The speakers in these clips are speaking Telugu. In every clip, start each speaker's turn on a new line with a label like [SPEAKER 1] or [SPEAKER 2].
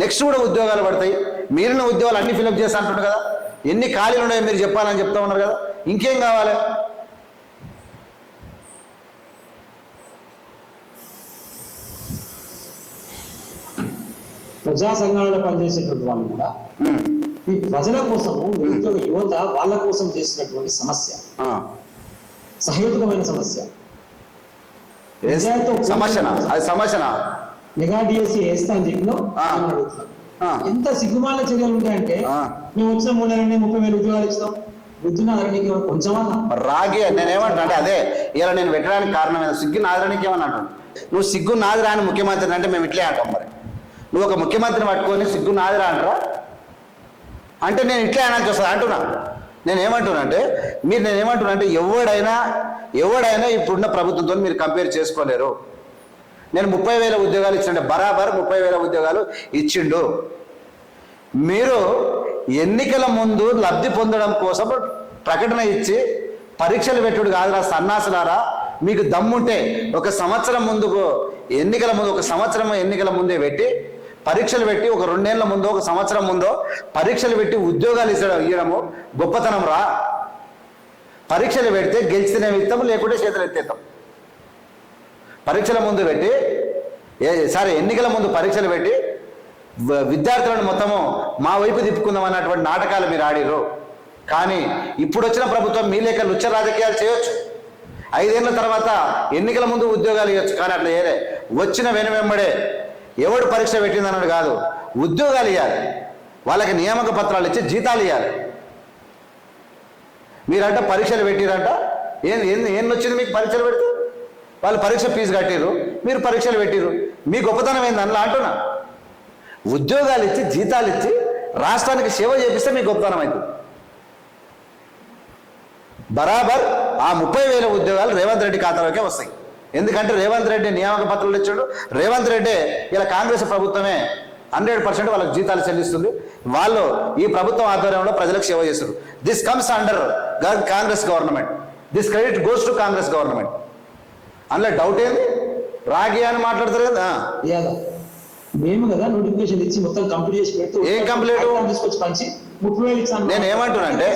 [SPEAKER 1] నెక్స్ట్ కూడా ఉద్యోగాలు పడతాయి. మిగిలిన ఉద్యోగాలు అన్ని ఫిలప్ చేస్తా అంటున్నారు కదా. ఎన్ని ఖాళీలు ఉన్నాయో మీరు చెప్పాలని చెప్తా ఉన్నారు కదా. ఇంకేం కావాలి?
[SPEAKER 2] ప్రజా సంఘాలలో పనిచేసేటువంటి వాళ్ళు కూడా ఈ ప్రజల కోసము నిరుద్యోగ యువత వాళ్ళ కోసం చేసినటువంటి సమస్య. సహేతుకమైన సమస్య.
[SPEAKER 1] సమస్యనా అది సమస్యనా
[SPEAKER 2] మెగా డిఎస్సి వేస్తా అని చెప్పినాం
[SPEAKER 1] ఆ.
[SPEAKER 2] అని అడుగుతున్నాం.
[SPEAKER 1] ఆ.
[SPEAKER 2] ఎంత సిగ్గుమాల చర్యలు ఉంటాయంటే. మేము వచ్చిన మూడు నెలలని ముప్పై వేలు ఉద్యోగాలు ఇస్తాం
[SPEAKER 1] రాగి నేనేమంటున్నా అంటే అదే ఇలా నేను పెట్టడానికి కారణం ఏదో సిగ్గు నాదరానికి ఏమని అంటాను నువ్వు సిగ్గు నాదిరా అని ముఖ్యమంత్రిని అంటే మేము ఇట్లే అంటాం మరి నువ్వు ఒక ముఖ్యమంత్రిని పట్టుకొని సిగ్గు నాదిరా అంటారా అంటే నేను ఇట్లే అనాల్సి వస్తుంది అంటున్నా నేను ఏమంటున్నా అంటే మీరు నేను ఏమంటున్నా అంటే ఎవడైనా ఎవడైనా ఇప్పుడున్న ప్రభుత్వంతో మీరు కంపేర్ చేసుకోలేరు నేను ముప్పై వేల ఉద్యోగాలు ఇచ్చిండే బరాబర్ ముప్పై వేల ఉద్యోగాలు ఇచ్చిండు. మీరు ఎన్నికల ముందు లబ్ధి పొందడం కోసం ప్రకటన ఇచ్చి పరీక్షలు పెట్టుడు కాదురా సన్నాసులారా మీకు దమ్ముంటే ఒక సంవత్సరం ముందుకు ఎన్నికల ముందు ఒక సంవత్సరం ఎన్నికల ముందే పెట్టి పరీక్షలు పెట్టి ఒక రెండేళ్ళ ముందో ఒక సంవత్సరం ముందో పరీక్షలు పెట్టి ఉద్యోగాలు ఇచ్చడం ఇవ్వడము గొప్పతనం రా. పరీక్షలు పెడితే గెలిచితేనే ఇస్తాం లేకుంటే చేతులు ఎత్తేస్తాం పరీక్షల ముందు పెట్టి ఏ సారీ ఎన్నికల ముందు పరీక్షలు పెట్టి విద్యార్థులను మొత్తము మా వైపు తిప్పుకుందాం అన్నటువంటి నాటకాలు మీరు ఆడిర్రు. కానీ ఇప్పుడు వచ్చిన ప్రభుత్వం మీ లేక లుచ్చ రాజకీయాలు చేయొచ్చు. ఐదేళ్ళ తర్వాత ఎన్నికల ముందు ఉద్యోగాలు ఇవ్వచ్చు. కానీ అట్లా ఏదే వచ్చిన వెను వెంబడే ఎవడు పరీక్ష పెట్టిందన్నాడు కాదు ఉద్యోగాలు ఇవ్వాలి వాళ్ళకి నియామక పత్రాలు ఇచ్చి జీతాలు ఇవ్వాలి మీరంట పరీక్షలు పెట్టిరంట? ఏం ఏం ఏం వచ్చింది మీకు పరీక్షలు పెడితే? వాళ్ళు పరీక్ష ఫీజు కట్టారు మీరు పరీక్షలు పెట్టిర్రు. మీ గొప్పతనం ఏంది అందులో అంటున్నా. ఉద్యోగాలు ఇచ్చి జీతాలు ఇచ్చి రాష్ట్రానికి సేవ చేపిస్తే మీ గొప్పతనం అవుతుంది బరాబర్ ఆ ముప్పై వేల ఉద్యోగాలు రేవంత్ రెడ్డి ఖాతాలోకే వస్తాయి. ఎందుకంటే రేవంత్ రెడ్డి నియామక పత్రాలు ఇచ్చాడు. రేవంత్ రెడ్డి ఇలా కాంగ్రెస్ ప్రభుత్వమే హండ్రెడ్ పర్సెంట్ వాళ్ళకి జీతాలు చెల్లిస్తుంది. వాళ్ళు ఈ ప్రభుత్వం ఆధ్వర్యంలో ప్రజలకు సేవ చేస్తారు this comes under Congress government. This credit goes to Congress government. అందులో డౌట్ ఏంది? రాగి అని మాట్లాడతారు కదా.
[SPEAKER 2] మేము కదా నోటిఫికేషన్ ఇచ్చి మొత్తం కంప్లీట్ చేసి పెడుతూ
[SPEAKER 1] ఏం?
[SPEAKER 2] కాగితాలు తీసుకొచ్చి పంచి ముప్పై వేలు ఇచ్చాను
[SPEAKER 1] నేను ఏమంటున్నా అంటే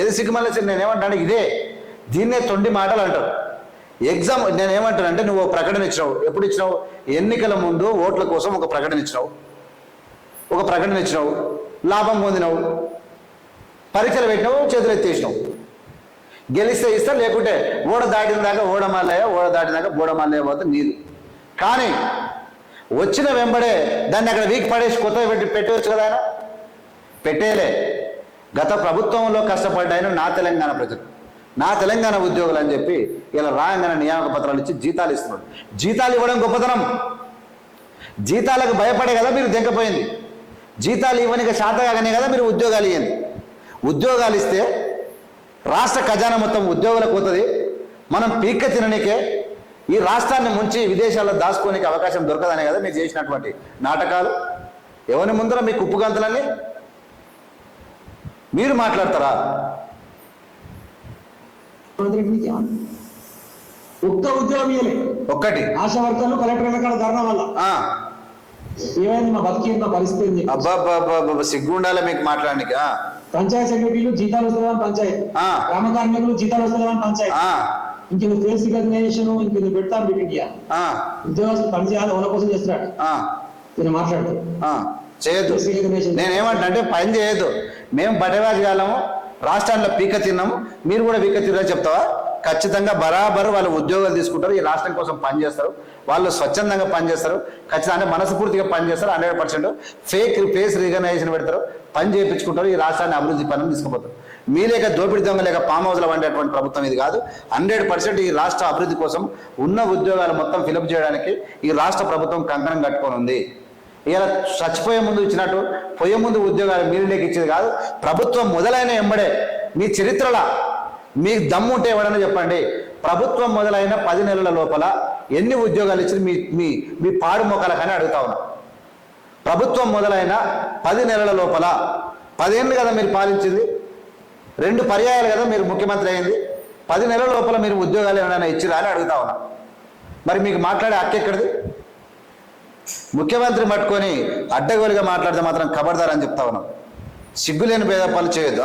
[SPEAKER 1] ఏది సిగ్గుమల్ల నేను ఏమంటాను ఇదే. దీన్నే తొండి మాటలు అంటారు. ఎగ్జామ్ నేను ఏమంటాను అంటే నువ్వు ప్రకటన ఇచ్చినావు. ఎప్పుడు ఇచ్చినావు? ఎన్నికల ముందు ఓట్ల కోసం ఒక ప్రకటన ఇచ్చినావు. ఒక ప్రకటన ఇచ్చినావు. లాభం పొందినావు. పరీక్షలు పెట్టినావు చేతులు ఎత్తేసినావు. గెలిస్తే ఇస్తా లేకుంటే ఓడ దాటిన దాకా ఓడమాలయ ఓడ దాటిన దాకా బోడమాలయ్య పోతే నీరు. కానీ వచ్చిన వెంబడే దాన్ని అక్కడ వీక్ పడేసి కొత్తగా పెట్టి పెట్టవచ్చు కదా ఆయన? పెట్టేలే. గత ప్రభుత్వంలో కష్టపడ్డాయను నా తెలంగాణ ప్రజలు. నా తెలంగాణ ఉద్యోగులు అని చెప్పి ఇలా రాగానే నియామక పత్రాలు ఇచ్చి జీతాలు ఇస్తున్నాడు జీతాలు ఇవ్వడం గొప్పతనం. జీతాలకు భయపడే కదా మీరు దెంకపోయింది జీతాలు ఇవ్వనిక శాతగానే కదా మీరు ఉద్యోగాలు ఇవ్వండి ఉద్యోగాలు ఇస్తే రాష్ట్ర ఖజానా మొత్తం ఉద్యోగులకు పోతుంది. మనం పీక్క తిననీకే ఈ రాష్ట్రాన్ని ముంచి విదేశాల్లో దాచుకోనికి అవకాశం దొరకదనే కదా మీరు చేసినటువంటి నాటకాలు. ఎవరి ముందర మీకు ఉప్పు గంతలని మీరు మాట్లాడతారా?
[SPEAKER 2] ఒక్క ఉద్యోగం ఇవ్వలే
[SPEAKER 1] ఒక్కటి.
[SPEAKER 2] ఆశా వర్కర్లు కలెక్టర్ కాడ ధర్నా వల్ల.
[SPEAKER 1] ఆ,
[SPEAKER 2] ఏమైంది మా బతికి మా పరిస్థితి?
[SPEAKER 1] అబ్బా అబ్బా అబ్బా అబ్బా, సిగ్గు ఉండాలి మీకు మాట్లాడడానికి ఆ,
[SPEAKER 2] పంచాయత్ సెక్రటరీలు జీతాలు వస్తుందని పంచాయత్. గ్రామ కార్మికులు జీతాలు వస్తుందని పంచాయత్? ఇంక నువ్వు ఫేస్ రికగ్నైజేషన్ ఇంక నువ్వు పెడతాను బిడ్డ
[SPEAKER 1] ఆ,
[SPEAKER 2] ఉద్యోగస్తులు పని చేయాలి వాళ్ళ కోసం చేస్తున్నాడు. నేను మాట్లాడతాను.
[SPEAKER 1] చేయొద్దు. నేనేమంటా అంటే పని చేయొద్దు. మేము బటవాజి కాలము రాష్ట్రాల్లో పీక తిన్నాము మీరు కూడా పీక తిన్నారని చెప్తావా? ఖచ్చితంగా బరాబరు వాళ్ళు ఉద్యోగాలు తీసుకుంటారు ఈ రాష్ట్రం కోసం పనిచేస్తారు వాళ్ళు స్వచ్ఛందంగా పనిచేస్తారు ఖచ్చితంగా అంటే మనస్ఫూర్తిగా పనిచేస్తారు hundred percent fake face recognition పెడతారు పని చేయించుకుంటారు ఈ రాష్ట్రాన్ని అభివృద్ధి పనులు తీసుకుపోతారు. మీ లేక దోపిడి దొంగ లేక పామ్ హౌస్లో వండేటువంటి ప్రభుత్వం ఇది కాదు. హండ్రెడ్ పర్సెంట్ ఈ రాష్ట్ర అభివృద్ధి కోసం ఉన్న ఉద్యోగాలు మొత్తం ఫిలప్ చేయడానికి ఈ రాష్ట్ర ప్రభుత్వం కంకణం కట్టుకొని ఉంది. ఇలా చచ్చిపోయే ముందు ఇచ్చినట్టు పోయే ముందు ఉద్యోగాలు మీరు లేక ఇచ్చేది కాదు. ప్రభుత్వం మొదలైన ఎంబడే మీ చరిత్రలో మీకు దమ్ము ఉంటే ఎవడన్నా చెప్పండి. ప్రభుత్వం మొదలైన పది నెలల లోపల ఎన్ని ఉద్యోగాలు ఇచ్చి మీ మీ మీ పాడు మొక్కలకని అడుగుతా ఉన్నా. ప్రభుత్వం మొదలైన పది నెలల లోపల పదేళ్ళు కదా మీరు పాలించింది? రెండు పర్యాయాలు కదా మీరు ముఖ్యమంత్రి అయింది? పది నెలల లోపల మీరు ఉద్యోగాలు ఏమైనా ఇచ్చిరా అని అడుగుతా ఉన్నా. మరి మీకు మాట్లాడే హక్కు ఎక్కడిది? ముఖ్యమంత్రి పట్టుకొని అడ్డగోలుగా మాట్లాడితే మాత్రం కబర్దారని చెప్తా ఉన్నాం. సిగ్గులేని భేద పనులు చేయొద్దు.